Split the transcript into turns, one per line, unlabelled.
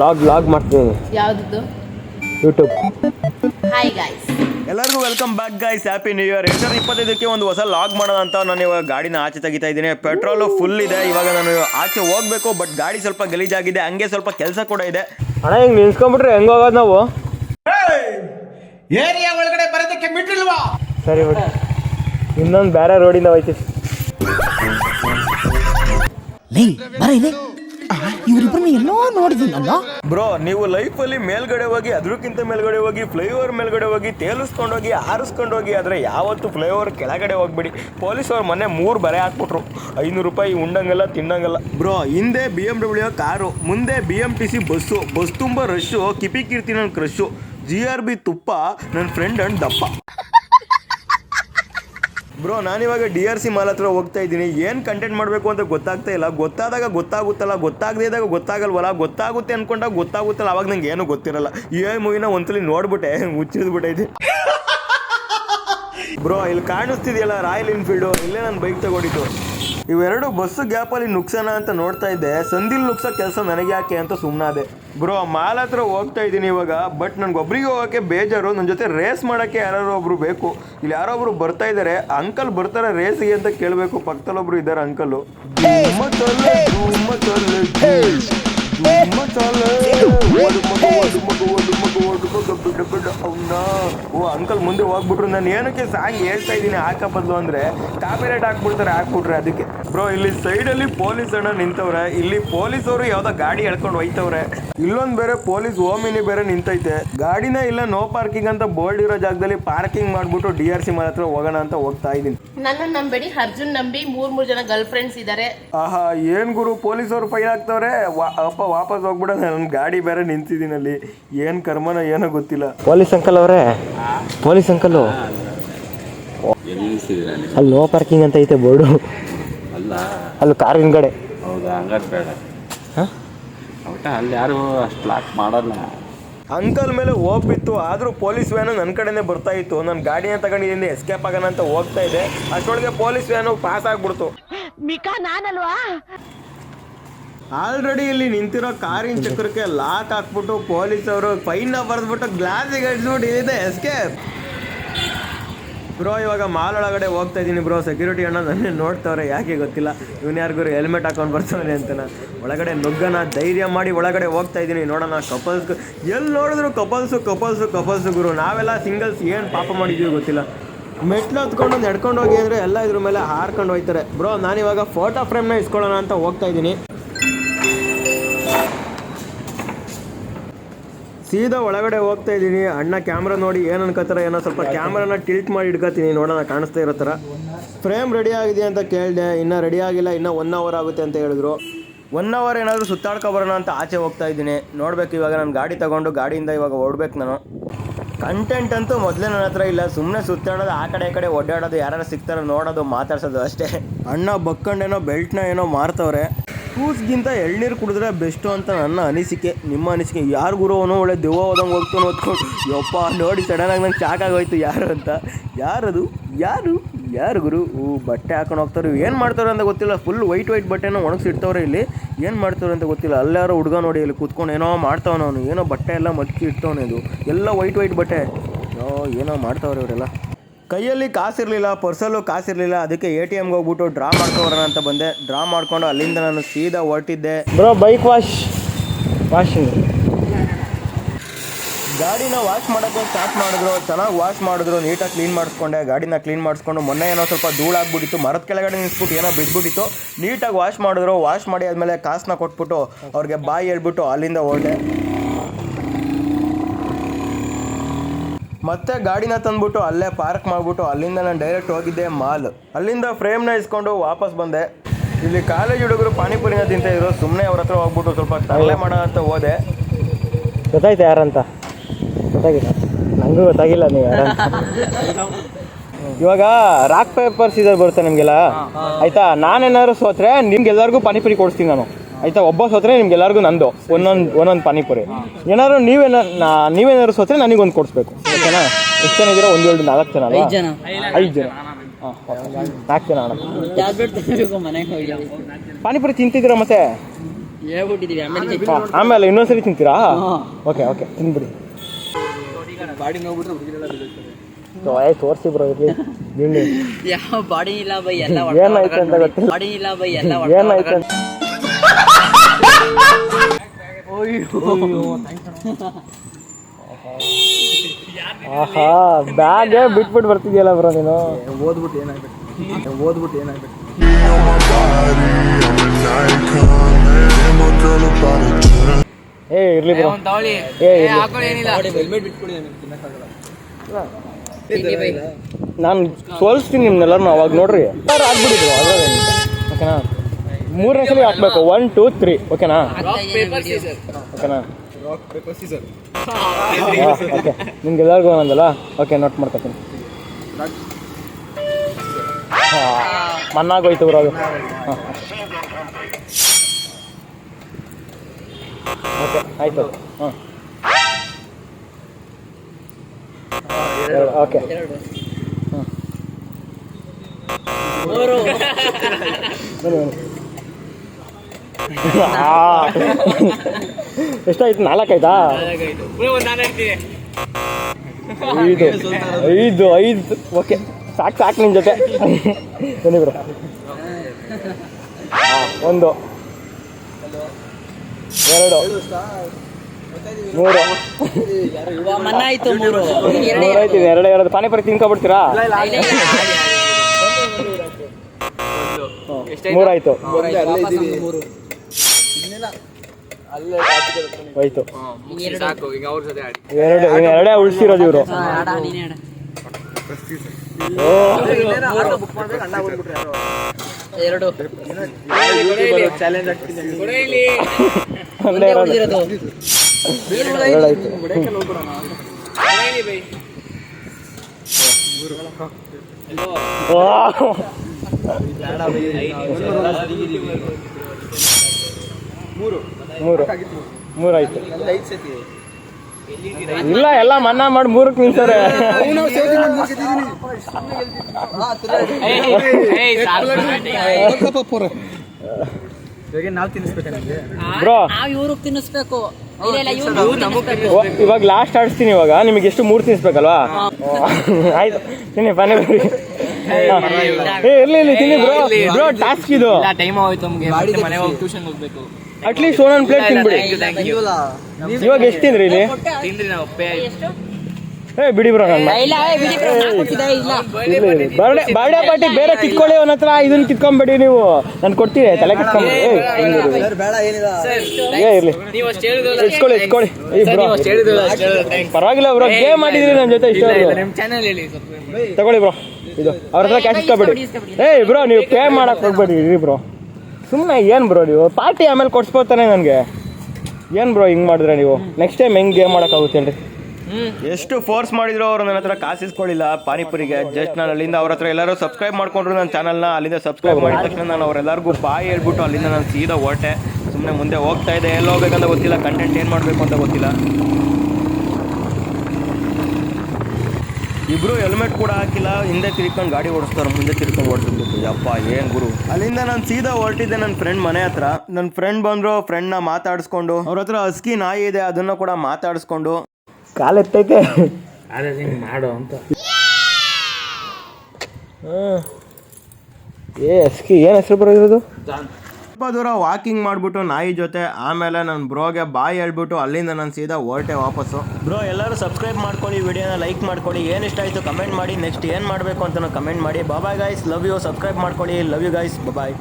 Log log ಮಾಡ್ತೀನಿ.
ಯಾವುದು
YouTube
hi guys
ಎಲ್ಲರಿಗೂ welcome back guys happy new year ಎರಡು ಸಾವಿರದ ಇಪ್ಪತ್ತೈದಕ್ಕೆ ಒಂದು ಹೊಸ ಲಾಗ್ ಮಾಡೋಣ ಅಂತ ನಾನು ಇವಾಗ ಗಾಡಿನ ಆಚೆ ತೆಗಿತಾ ಇದ್ದೀನಿ. ಪೆಟ್ರೋಲು ಫುಲ್ ಇದೆ. ಇವಾಗ ನಾನು ಆಚೆ ಹೋಗಬೇಕು ಬಟ್ ಗಾಡಿ ಸ್ವಲ್ಪ ಗಲೀಜಾಗಿದೆ. ಹಂಗೆ ಸ್ವಲ್ಪ ಕೆಲಸ ಕೂಡ ಇದೆ.
ಅಣ್ಣ ಹಿಂಗೆ ನಿಲ್ಸ್ಕೊಂಡ್ಬಿಟ್ರೆ ಹೆಂಗೆ ಹೋಗೋದು ನಾವು?
ಏರಿಯಾ ಒಳಗಡೆ ಬರೋದಕ್ಕೆ ಬಿಟ್ಟಿಲ್ವಾ?
ಸರಿ ಬಿಡಿ. ಇನ್ನೊಂದು ಬೇರೆ ರೋಡಿಂದ ಹೋಯ್ತೀವಿ.
ಬರ ಇಲ್ಲಿ. ಎಲ್ಲೋ ನೋಡಿದಿನಲ್ಲ?
ಬ್ರೋ, ನೀವು ಲೈಫಲ್ಲಿ ಮೇಲ್ಗಡೆ ಹೋಗಿ ಅದಕ್ಕಿಂತ ಮೇಲ್ಗಡೆ ಹೋಗಿ ಫ್ಲೈಓವರ್ ಮೇಲ್ಗಡೆ ಹೋಗಿ, ತೇಲಿಸ್ಕೊಂಡು ಹೋಗಿ ಆರಿಸ್ಕೊಂಡು ಹೋಗಿ ಆದ್ರೆ ಯಾವತ್ತು ಫ್ಲೈಓವರ್ ಕೆಳಗಡೆ ಹೋಗ್ಬಿಡಿ. ಪೊಲೀಸ್ ಅವ್ರ ಮನೆ ಮೂರು ಬರೆ ಹಾಕ್ಬಿಟ್ರು. ಐನೂರು ರೂಪಾಯಿ ಉಂಡಂಗಲ್ಲ ತಿನ್ನಂಗಲ್ಲ ಬ್ರೋ, ಹಿಂದೆ ಬಿ ಎಂ ಡಬ್ಲ್ಯೂ ಕಾರು, ಮುಂದೆ B M T C bus, bus ತುಂಬ ರಶ್ಶು ಕಿಪಿ ಕೀರ್ತಿ ನನ್ನ ಕ್ರಶ್ಶು ಜಿ ಆರ್ ಬಿ ತುಪ್ಪ ನನ್ನ ಫ್ರೆಂಡ್ ಅಂಡ್ ದಪ್ಪ. ಬ್ರೋ ನಾನಿವಾಗ ಡಿ ಆರ್ ಸಿ ಮಾಲ್ ಹತ್ರ ಹೋಗ್ತಾ ಇದ್ದೀನಿ. ಏನು ಕಂಟೆಂಟ್ ಮಾಡಬೇಕು ಅಂತ ಗೊತ್ತಾಗ್ತಾ ಇಲ್ಲ. ಗೊತ್ತಾದಾಗ ಗೊತ್ತಾಗುತ್ತಲ್ಲ, ಗೊತ್ತಾಗದೇ ಇದ್ದಾಗ ಗೊತ್ತಾಗಲ್ವಲ್ಲ? ಗೊತ್ತಾಗುತ್ತೆ ಅಂದ್ಕೊಂಡಾಗ ಗೊತ್ತಾಗುತ್ತಲ್ಲ. ಅವಾಗ ನಂಗೆ ಏನು ಗೊತ್ತಿರಲ್ಲ. ಈ ಮೂವಿನ ಒಂದ್ಸಲಿ ನೋಡ್ಬಿಟ್ಟೆ. ಮುಚ್ಚಿದ್ಬಿಟ್ಟೈತಿ. ಬ್ರೋ ಇಲ್ಲಿ ಕಾಣಿಸ್ತಿದೆಯಲ್ಲ ರಾಯಲ್ ಎನ್ಫೀಲ್ಡು ಇಲ್ಲೇ ನಾನು ಬೈಕ್ ತಗೊಂಡಿದ್ದು. ಇವೆರಡು ಬಸ್ಸು ಗ್ಯಾಪಲ್ಲಿ ನುಕ್ಸಾನ ಅಂತ ನೋಡ್ತಾ ಇದ್ದೆ. ಸಂದಿಲ್ ನುಕ್ಸೋ ಕೆಲಸ ನನಗೆ ಯಾಕೆ ಅಂತ ಸುಮ್ಮನಾದೆ ಬ್ರೋ ಮಾಲ್ ಹತ್ರ ಹೋಗ್ತಾ ಇದ್ದೀನಿ ಇವಾಗ ಬಟ್ ನನ್ಗೆ ಒಬ್ರಿಗೆ ಹೋಗೋಕ್ಕೆ ಬೇಜಾರು ನನ್ನ ಜೊತೆ ರೇಸ್ ಮಾಡೋಕ್ಕೆ ಯಾರೋ ಒಬ್ರು ಬೇಕು. ಇಲ್ಲಿ ಯಾರೋ ಒಬ್ರು ಬರ್ತಾ ಇದ್ದಾರೆ ಅಂಕಲ್ ಬರ್ತಾರೆ ರೇಸಿಗೆ ಅಂತ ಕೇಳಬೇಕು ಪಕ್ಕದಲ್ಲೊಬ್ರು ಇದ್ದಾರೆ ಅಂಕಲು ಓ ಅಂಕಲ್ ಮುಂದೆ ಹೋಗ್ಬಿಟ್ರು ನಾನು ಏನಕ್ಕೆ ಸಾಂಗ್ ಹೇಳ್ತಾ ಇದ್ದೀನಿ ಹಾಕ ಅಂದ್ರೆ ಕಾಪಿರೈಟ್ ಹಾಕ್ಬಿಡ್ತಾರೆ ಹಾಕ್ಬಿಟ್ರೆ ಅದಕ್ಕೆ ಬ್ರೋ ಇಲ್ಲಿ ಸೈಡಲ್ಲಿ ಪೊಲೀಸ್ ಅಣ್ಣ ನಿಂತವ್ರೆ ಇಲ್ಲಿ ಪೊಲೀಸ್ ಅವರು ಯಾವ್ದೋ ಗಾಡಿ ಎಳ್ಕೊಂಡು ಹೋಯ್ತವ್ರೆ ಇಲ್ಲೊಂದ್ ಬೇರೆ ಪೊಲೀಸ್ ಓಮಿನಿ ಬೇರೆ ನಿಂತೈತೆ ಗಾಡಿನ ಇಲ್ಲ ನೋ ಪಾರ್ಕಿಂಗ್ ಅಂತ ಬೋರ್ಡ್ ಇರೋ ಜಾಗದಲ್ಲಿ ಪಾರ್ಕಿಂಗ್ ಮಾಡ್ಬಿಟ್ಟು ಡಿ ಆರ್ ಸಿ ಹತ್ರ ಹೋಗೋಣ ಅಂತ ಹೋಗ್ತಾ ಇದೀನಿ
ನನ್ನ ನಂಬೇಡಿ, ಅರ್ಜುನ್ ನಂಬಿ ಮೂರ್ ಮೂರ್ ಜನ ಗರ್ಲ್ ಫ್ರೆಂಡ್ಸ್ ಇದಾರೆ
ಆಹಾ, ಏನ್ ಗುರು ಪೊಲೀಸ್ ಫೈನ್ ಹಾಕ್ತವ್ರೆ? ಆಗ್ತವ್ರೆ ಅಪ್ಪ ವಾಪಸ್ ಹೋಗ್ಬಿಡ ನನ್ನ ಗಾಡಿ ಬೇರೆ ನಿಂತಿದ್ದೀನಿ ಅಲ್ಲಿ. ಏನ್ ಕರ್ಮನ ಏನೋ ಗೊತ್ತಿಲ್ಲ.
ಪೊಲೀಸ್ ಅಂಕಲ್ ಅವರೇ? Police uncle.
ಎಲ್ಲಿ ನಿಲ್ಸಿದ್ದೀರಾ ನೀವು
ಅಲ್ಲಿ ನೋ ಪಾರ್ಕಿಂಗ್ ಅಂತ ಐತೆ ಬೋರ್ಡು.
ಅಲ್ಲ.
ಅಲ್ಲಿ ಕಾರ್ ಹಿಂದ್ಗಡೆ.
ಹೌದಾ? ಹಂಗಾರೆ ಬೇಡ.
ಹಾಂ?
ಒಟ್ಟ ಅಲ್ಲಿ ಯಾರು ಅಷ್ಟು ಲಾಕ್ ಮಾಡಲ್ಲ.
ಅಂಕಲ್ ಮೇಲೆ ಹೋಗ್ಬಿತ್ತು ಆದರೂ ಪೊಲೀಸ್ ವ್ಯಾನು ನನ್ನ ಕಡೆನೇ ಬರ್ತಾ ಇತ್ತು. ನನ್ನ ಗಾಡಿನ ತಗೊಂಡಿದ್ದೀನಿ ಎಸ್ಕೇಪ್ ಆಗೋಣ ಅಂತ ಹೋಗ್ತಾ ಇದೆ. ಅಷ್ಟೊಳಗೆ ಪೊಲೀಸ್ ವ್ಯಾನು ಪಾಸ್ ಆಗ್ಬಿಡ್ತು. ಆಲ್ರೆಡಿ ಇಲ್ಲಿ ನಿಂತಿರೋ ಕಾರಿನ ಚಕ್ರಕ್ಕೆ ಲಾಕ್ ಹಾಕ್ಬಿಟ್ಟು ಪೊಲೀಸ್ ಅವರು ಫೈನ್ ಬರೆದ್ಬಿಟ್ಟು ಗ್ಲಾಸಿಗೆ ಅಡ್ಸ್ಬಿಟ್ಟು ಇದೆ ಎಸ್ಕೇಪ್. ಬ್ರೋ, ಇವಾಗ ಮಾಲ್ ಒಳಗಡೆ ಹೋಗ್ತಾ ಇದ್ದೀನಿ ಬ್ರೋ. ಸೆಕ್ಯೂರಿಟಿ ಅಣ್ಣ ನನ್ನೇ ನೋಡ್ತವ್ರೆ. ಯಾಕೆ ಗೊತ್ತಿಲ್ಲ? ಇವನ್ ಯಾರಿಗೂ ಹೆಲ್ಮೆಟ್ ಹಾಕೊಂಡು ಬರ್ತಾನೆ ಅಂತ ಒಳಗಡೆ ನುಗ್ಗನ ಧೈರ್ಯ ಮಾಡಿ ಒಳಗಡೆ ಹೋಗ್ತಾ ಇದ್ದೀನಿ. ನೋಡೋಣ, ಕಪಲ್ಸ್ ಎಲ್ಲಿ ನೋಡಿದ್ರು ಕಪಲ್ಸು ಕಪಲ್ಸು ಕಪಲ್ಸು ಗುರು. ನಾವೆಲ್ಲ ಸಿಂಗಲ್ಸ್ ಏನು ಪಾಪ ಮಾಡಿದ್ದೀವಿ ಗೊತ್ತಿಲ್ಲ. ಮೆಟ್ಲು ಹತ್ಕೊಂಡು ನಡ್ಕೊಂಡು ಹೋಗಿ ಅಂದರೆ ಎಲ್ಲ ಇದ್ರ ಮೇಲೆ ಹಾರ್ಕೊಂಡು ಹೋಯ್ತಾರೆ. ಬ್ರೋ ನಾನಿವಾಗ ಫೋಟೋ ಫ್ರೇಮ್ನ ಇಸ್ಕೊಳ್ಳೋಣ ಅಂತ ಹೋಗ್ತಾ ಇದ್ದೀನಿ. ಸೀದಾ ಒಳಗಡೆ ಹೋಗ್ತಾ ಇದ್ದೀನಿ. ಅಣ್ಣ ಕ್ಯಾಮ್ರಾ ನೋಡಿ ಏನು ಅನ್ಕೋತಾರ ಏನೋ ಸ್ವಲ್ಪ ಕ್ಯಾಮ್ರಾನ ಟಿಲ್ಟ್ ಮಾಡಿ ಇಟ್ಕೋತೀನಿ ನೋಡೋಣ, ಕಾಣಿಸ್ತಾ ಇರೋ ಥರ ಫ್ರೇಮ್ ರೆಡಿ ಆಗಿದೆ ಅಂತ ಕೇಳಿದೆ. ಇನ್ನೂ ರೆಡಿ ಆಗಿಲ್ಲ. ಇನ್ನೂ ಒನ್ ಅವರ್ ಆಗುತ್ತೆ ಅಂತ ಹೇಳಿದ್ರು. ಒನ್ ಅವರ್ ಏನಾದರೂ ಸುತ್ತಾಡ್ಕೊ ಬರೋಣ ಅಂತ ಆಚೆ ಹೋಗ್ತಾ ಇದ್ದೀನಿ. ನೋಡ್ಬೇಕು ಇವಾಗ ನಾನು ಗಾಡಿ ತಗೊಂಡು ಗಾಡಿಯಿಂದ ಇವಾಗ ಓಡ್ಬೇಕು ನಾನು. ಕಂಟೆಂಟ್ ಅಂತೂ ಮೊದಲೇ ನನ್ನ ಹತ್ರ ಇಲ್ಲ. ಸುಮ್ಮನೆ ಸುತ್ತಾಡೋದು, ಆ ಕಡೆ ಈ ಕಡೆ ಓಡಾಡೋದು ಯಾರು ಸಿಗ್ತಾರೋ ನೋಡೋದು, ಮಾತಾಡ್ಸೋದು ಅಷ್ಟೇ. ಅಣ್ಣ ಬಕ್ಕಂಡೇನೋ ಬೆಲ್ಟ್ನ ಏನೋ ಮಾರ್ತವ್ರೆ. ಕೂಸ್ಗಿಂತ ಎಳ್ನೀರು ಕುಡಿದ್ರೆ ಬೆಸ್ಟು ಅಂತ ನನ್ನ ಅನಿಸಿಕೆ. ನಿಮ್ಮ ಅನಿಸಿಕೆ. ಯಾರು ಗುರು ಅವನು ಒಳ್ಳೆ ದೆವ್ವ ಹೋದಂಗೆ ಹೋಗ್ತಾನೆ ಓದ್ಕೊಂಡು ಯಪ್ಪ, ನೋಡಿ ಸಡನ್ನಾಗಿ ನಂಗೆ ಚಾಕ್ ಆಗೋಯ್ತು. ಯಾರು ಅಂತ? ಯಾರದು? ಯಾರು? ಯಾರು ಗುರು? ಬಟ್ಟೆ ಹಾಕೊಂಡು ಹೋಗ್ತಾರೆ ಏನು ಮಾಡ್ತಾರೆ ಅಂತ ಗೊತ್ತಿಲ್ಲ. ಫುಲ್ ವೈಟ್ ವೈಟ್ ಬಟ್ಟೆನ ಒಣಗಿಸಿಡ್ತವ್ರೆ ಇಲ್ಲಿ. ಏನು ಮಾಡ್ತಾರೆ ಅಂತ ಗೊತ್ತಿಲ್ಲ. ಅಲ್ಲಾರೋ ಹುಡುಗ ನೋಡಿ ಇಲ್ಲಿ ಕೂತ್ಕೊಂಡು ಏನೋ ಮಾಡ್ತಾವನು ಅವನು ಏನೋ ಬಟ್ಟೆ ಎಲ್ಲ ಮಡಚಿ ಇಡ್ತವನೇ ಇದು. ಎಲ್ಲ ವೈಟ್ ವೈಟ್ ಬಟ್ಟೆ. ಏನೋ ಮಾಡ್ತಾವ್ರೆ ಇವರೆಲ್ಲ. ಕೈಯಲ್ಲಿ ಕಾಸಿರಲಿಲ್ಲ ಪರ್ಸಲ್ಲೂ ಕಾಸಿರಲಿಲ್ಲ. ಅದಕ್ಕೆ ಎ ಟಿ ಎಮ್ಗೆ ಹೋಗ್ಬಿಟ್ಟು ಡ್ರಾ ಮಾಡ್ಕೊಬರೋಣ ಅಂತ ಬಂದೆ. ಡ್ರಾ ಮಾಡ್ಕೊಂಡು ಅಲ್ಲಿಂದ ನಾನು ಸೀದಾ ಹೊರಟಿದ್ದೆ.
Bro bike wash. ವಾಶ್
ಗಾಡಿನ ವಾಶ್ ಮಾಡೋಕ್ಕೆ ಸ್ಟಾರ್ಟ್ ಮಾಡಿದ್ರು. ಚೆನ್ನಾಗಿ ವಾಶ್ ಮಾಡಿದ್ರು. ನೀಟಾಗಿ ಕ್ಲೀನ್ ಮಾಡಿಸ್ಕೊಂಡೆ. ಗಾಡಿನ ಕ್ಲೀನ್ ಮಾಡಿಸ್ಕೊಂಡು ಮೊನ್ನೆ ಏನೋ ಸ್ವಲ್ಪ ಧೂಳಾಗ್ಬಿಟ್ಟಿತ್ತು ಮರದ ಕೆಳಗಡೆ ನಿಲ್ಸ್ಬಿಟ್ಟು ಏನೋ ಬಿದ್ದುಬಿಟ್ಟಿತ್ತು. ನೀಟಾಗಿ ವಾಶ್ ಮಾಡಿದ್ರು. ವಾಶ್ ಮಾಡಿ ಆದಮೇಲೆ ಕಾಸನ್ನ ಕೊಟ್ಬಿಟ್ಟು ಅವ್ರಿಗೆ ಬಾಯಿ ಹೇಳ್ಬಿಟ್ಟು ಅಲ್ಲಿಂದ ಹೊರಟೆ. ಮತ್ತೆ ಗಾಡಿನ ತಂದ್ಬಿಟ್ಟು ಅಲ್ಲೇ ಪಾರ್ಕ್ ಮಾಡಿಬಿಟ್ಟು ಅಲ್ಲಿಂದ ನಾನು ಡೈರೆಕ್ಟ್ ಹೋಗಿದ್ದೆ ಮಾಲ್. ಅಲ್ಲಿಂದ ಫ್ರೇಮ್ನ ಇಸ್ಕೊಂಡು ವಾಪಸ್ ಬಂದೆ. ಇಲ್ಲಿ ಕಾಲೇಜ್ ಹುಡುಗರು ಪಾನಿಪುರಿನ ತಿಂತಿದ್ರು ಸುಮ್ಮನೆ ಅವ್ರ ಹತ್ರ ಹೋಗ್ಬಿಟ್ಟು ಸ್ವಲ್ಪ ತರಲೆ ಮಾಡೋಣ ಅಂತ ಹೋದೆ.
ಗೊತ್ತಾಯ್ತು ಯಾರಂತ? ಗೊತ್ತಾಗಿಲ್ಲ. ನನಗೂ ಗೊತ್ತಾಗಿಲ್ಲ ನೀವು ಯಾರ ಇವಾಗ ರಾಕ್ ಪೇಪರ್ಸ್ ಸೀಸರ್ ಬರುತ್ತೆ ನಿಮಗೆಲ್ಲ? ಆಯ್ತಾ? ನಾನೇನಾದ್ರು ಸೋತ್ರೆ ನಿಮ್ಗೆಲ್ಲರಿಗೂ ಪಾನಿಪುರಿ ಕೊಡಿಸ್ತೀನಿ ನಾನು. ಆಯ್ತಾ? ಒಬ್ಬ ಸೋತ್ರೆ ನಿಮ್ಗೆಲ್ಲರಿಗೂ ನಂದು. ಒಂದೊಂದು ಒಂದೊಂದು ಪಾನಿಪುರಿ. ಏನಾದ್ರು ನೀವೇನ ನಾ- ನೀವೇನಾದ್ರು ಸೋತ್ರೆ ನನಗೊಂದು ಕೊಡಿಸ್ಬೇಕು. ಓಕೆನಾ? ಎಷ್ಟು ಜನ ಇದ್ದೀರಾ? ಒಂದು ಎರಡು ನಾಲ್ಕು ಜನ ಐದು
ಜನ.
ಐದು ಜನ. ನಾಲ್ಕು ಜನ ಅಣ್ಣ. ಪಾನಿಪುರಿ ತಿಂತಿದ್ದೀರಾ ಮತ್ತೆ?
ಆಮೇಲೆ
ಇನ್ನೊಂದ್ಸರಿ ತಿಂತೀರಾ? Okay okay. ತಿನ್ಬಿಡಿ. ತೋರಿಸಿ ಬ್ರೋ ಇರ್ಲಿ. ನಿನ್ನೆ.
ಯಾವ ಬಾಡಿ ಇಲ್ಲ ಬೈ ಎಲ್ಲ
ಏನಾಯ್ತು ಅಂತ ಗೊತ್ತಿಲ್ಲ.
ಬಾಡಿ ಇಲ್ಲ ಬೈ ಎಲ್ಲ
ಏನಾಯ್ತು ಅಂತ. ಆಹಾ ಬ್ಯಾಗ್ ಬಿಟ್ಬಿಟ್ಟು ಬರ್ತಿದ್ಯಲ್ಲ ಬ್ರೋ ನೀನು. ಏ ಇರ್ಲಿ ಬ್ರೋ. ಏ ನಾನು ಸೋಲಿಸ್ತೀನಿ ನಿಮ್ನೆಲ್ಲರೂ ಅವಾಗ ನೋಡ್ರಿ. ಆಗ್ಬಿಡಿದ್ರು ಅದ್ರಲ್ಲಿ ಓಕೆನಾ? ಮೂರನೇ ಸಲ ಹಾಕ್ಬೇಕು. ಒನ್ ಟೂ ತ್ರೀ ಓಕೆನಾ ಓಕೆನಾ ಓಕೆ ನಿಮ್ಗೆಲ್ಲರಿಗೂ ಒಂದಲ್ಲ? ಓಕೆ ನೋಟ್ ಮಾಡ್ಕೊತೀನಿ. ಹಾಂ ಮಣ್ಣಾಗೋಯ್ತು ಬ್ರೋ ಅದು. ಹಾಂ ಓಕೆ ಆಯಿತು. ಹಾಂ. ಓಕೆ ಬನ್ನಿ ಬನ್ನಿ. ಆ. ಎಷ್ಟಾಯ್ತು? ನಾಲ್ಕಾಯ್ತಾ? ಐದು. ಐದು ಐದು. ಓಕೆ ಸಾಕು ಸಾಕು ನಿಮ್ಮ ಜೊತೆ. ಬನ್ನಿ ಬ್ರೋ ಒಂದು. ಎರಡು. ಮೂರು. ಮೂರಾಯ್ತು ಎರಡು ಎರಡು. ಪಾನಿಪುರಿ ತಿನ್ಕೊಬಿಡ್ತೀರಾ? ಮೂರಾಯ್ತು ಹೋಯ್ತು. ಎರಡು. ಇನ್ನು ಎರಡೇ ಉಳಿಸಿರೋದು ಇವರು.
ಎರಡು
ಒಂದೇ ಎರಡು ಮೂರು ಮೂರಾಯ್ತು ಇಲ್ಲ ಎಲ್ಲ ಮನ್ನಾ ಮಾಡಿ ಮೂರಕ್ಕೆ ನಿಂತಾರೆ ಬ್ರೋ
ನಾವ್ ಇವ್ರಿಗೆ ತಿನ್ನಿಸ್ಬೇಕು ಇಲ್ಲ ಇಲ್ಲ ಇವ್ರು
ಇವಾಗ ಲಾಸ್ಟ್ ಆಡಿಸ್ತೀನಿ ಇವಾಗ ನಿಮಗೆ ಎಷ್ಟು ಮೂರು ತಿನ್ಸ್ಬೇಕಲ್ವಾ ಆಯ್ತು ತಿನ್ನಿ ಬನ್ನಿ ಏ ಇರ್ಲಿ ಇರ್ಲಿ ತಿನ್ನಿ ಬ್ರೋ ಬ್ರೋ ಟಾಸ್ಕ್ ಇದು
ಟೈಮ್ ಆಯ್ತು ನಮಗೆ ಮನೆ ಹೋಗಿ ಟ್ಯೂಷನ್ ಹೋಗ್ಬೇಕು
ಅಟ್ಲೀಸ್ಟ್ ಒಂದೊಂದು ಪ್ಲೇಟ್ ತಿನ್ಬಿಡಿ. ಇವಾಗ ಎಷ್ಟು ತಿಂದ್ರಿ ಇಲ್ಲಿ?
ತಿಂದ್ರಿ ನಾವು
ಏ ಬಿಡಿ ಬ್ರೋ ನನ್ನ
ಇಲ್ಲ ಏ, ಬಿಡಿ bro, ನಾನ್ ಇಲ್ಲ.
ಬರ್ಡೇ ಬರ್ಡೇ ಪಾರ್ಟಿ ಬೇರೆ ಕಿತ್ಕೊಳ್ಳಿ ಅವನ ಹತ್ರ ಇದನ್ನ ಕಿತ್ಕೊಂಬೇಡಿ ನೀವು. ನಾನು ಕೊಡ್ತೀನಿ ತಲೆ ಕಿತ್ಕೊಂಬಿಡಿ. ಏ ಇರ್ಲಿ. ಇಸ್ಕೊಳ್ಳಿ ಇಸ್ಕೊಳ್ಳಿ ಏ ಬ್ರೋ. ಪರವಾಗಿಲ್ಲ ಬ್ರೋ ಗೇಮ್ ಮಾಡಿದ್ರಿ ನನ್ನ ಜೊತೆ ಇಷ್ಟ ತಗೊಳ್ಳಿ ಬ್ರೋ ಇದು. ಅವ್ರ ಹತ್ರ ಕ್ಯಾಶ್ ಇಸ್ಕೊಬೇಡಿ ಏ ಬ್ರೋ ನೀವು ಪೇ ಮಾಡಕ್ ಹೋಗ್ಬೇಡಿ ಇರಿ ಬ್ರೋ. ಸುಮ್ಮನೆ ಏನು ಬ್ರೋ ನೀವು? ಪಾರ್ಟಿ ಆಮೇಲೆ ಕೊಡ್ಸ್ಬೋತಾನೆ ನನಗೆ. ಏನು ಬ್ರೋ ಹಿಂಗೆ ಮಾಡಿದ್ರೆ ನೀವು? ನೆಕ್ಸ್ಟ್ ಟೈಮ್ ಹೆಂಗೆ ಗೇಮ್ ಮಾಡೋಕ್ಕಾಗುತ್ತೆ ಹೇಳ್ರಿ ಎಷ್ಟು ಫೋರ್ಸ್ ಮಾಡಿದ್ರು ಅವರು ನನ್ನ ಹತ್ರ ಕಾಸು ಇಸ್ಕೊಳ್ಳಿಲ್ಲ ಪಾನಿಪುರಿಗೆ. ಜಸ್ಟ್ ನಾನು ಅಲ್ಲಿಂದ ಅವ್ರ ಹತ್ರ ಎಲ್ಲರೂ ಸಬ್ಸ್ಕ್ರೈಬ್ ಮಾಡ್ಕೊಂಡ್ರು ನನ್ನ ಚಾನಲ್ನ ಅಲ್ಲಿಂದ ಸಬ್ಸ್ಕ್ರೈಬ್ ಮಾಡಿದ ತಕ್ಷಣ ನಾನು ಅವರೆಲ್ಲರಿಗೂ ಬಾಯ್ ಹೇಳ್ಬಿಟ್ಟು ಅಲ್ಲಿಂದ ನಾನು ಸೀದಾ ಹೊರಟೆ. ಸುಮ್ಮನೆ ಮುಂದೆ ಹೋಗ್ತಾ ಇದೆ ಎಲ್ಲಿ ಹೋಗ್ಬೇಕಂತ ಗೊತ್ತಿಲ್ಲ. ಕಂಟೆಂಟ್ ಏನು ಮಾಡಬೇಕು ಅಂತ ಗೊತ್ತಿಲ್ಲ. ಇಬ್ರು ಹೆಲ್ಮೆಟ್ ಕೂಡ ಹಾಕಿಲ್ಲ ಹಿಂದೆ ತಿರ್ಕೊಂಡು ಗಾಡಿ ಓಡಿಸ್ತಾರೆ ಮುಂದೆ ತಿರ್ಕೊಂಡು ಓಡಿಸ್ಬಿಟ್ಟು ಯಪ್ಪ ಏನು ಗುರು? ಅಲ್ಲಿಂದ ನಾನು ಸೀದಾ ಹೊರಟಿದ್ದೆ ನನ್ನ ಫ್ರೆಂಡ್ ಮನೆ ಹತ್ರ. ನನ್ನ ಫ್ರೆಂಡ್ ಬಂದರು ಫ್ರೆಂಡ್ನ ಮಾತಾಡಿಸ್ಕೊಂಡು. ಅವ್ರ ಹತ್ರ ಹಸ್ಕಿ ನಾಯಿ ಇದೆ ಅದನ್ನ ಕೂಡ ಮಾತಾಡಿಸ್ಕೊಂಡು. ಕಾಲೆತ್ತೈತೆ
ಮಾಡು ಅಂತ.
ಏ ಹಸ್ಕಿ ಏನು ಹೆಸರು ಬರೋದಿರೋದು? ಸ್ವಲ್ಪ ದೂರ ವಾಕಿಂಗ್ ಮಾಡಿಬಿಟ್ಟು ನಾಯಿ ಜೊತೆ, ಆಮೇಲೆ ನನ್ನ ಬ್ರೋಗೆ ಬಾಯ್ ಹೇಳ್ಬಿಟ್ಟು ಅಲ್ಲಿಂದ ನಾನು ಸೀದಾ ಹೊರಟೆ ವಾಪಸ್ಸು. ಬ್ರೋ, ಎಲ್ಲರೂ ಸಬ್ಸ್ಕ್ರೈಬ್ ಮಾಡ್ಕೊಳ್ಳಿ ವಿಡಿಯೋನ ಲೈಕ್ ಮಾಡ್ಕೊಳ್ಳಿ ಏನು ಇಷ್ಟ ಆಯಿತು ಕಮೆಂಟ್ ಮಾಡಿ. ನೆಕ್ಸ್ಟ್ ಏನು ಮಾಡಬೇಕು ಅಂತ ಕಮೆಂಟ್ ಮಾಡಿ. Bye-bye guys love you subscribe ಮಾಡ್ಕೊಳ್ಳಿ ಲವ್ ಯು ಗಾಯ್ಸ್ ಬಾಯ್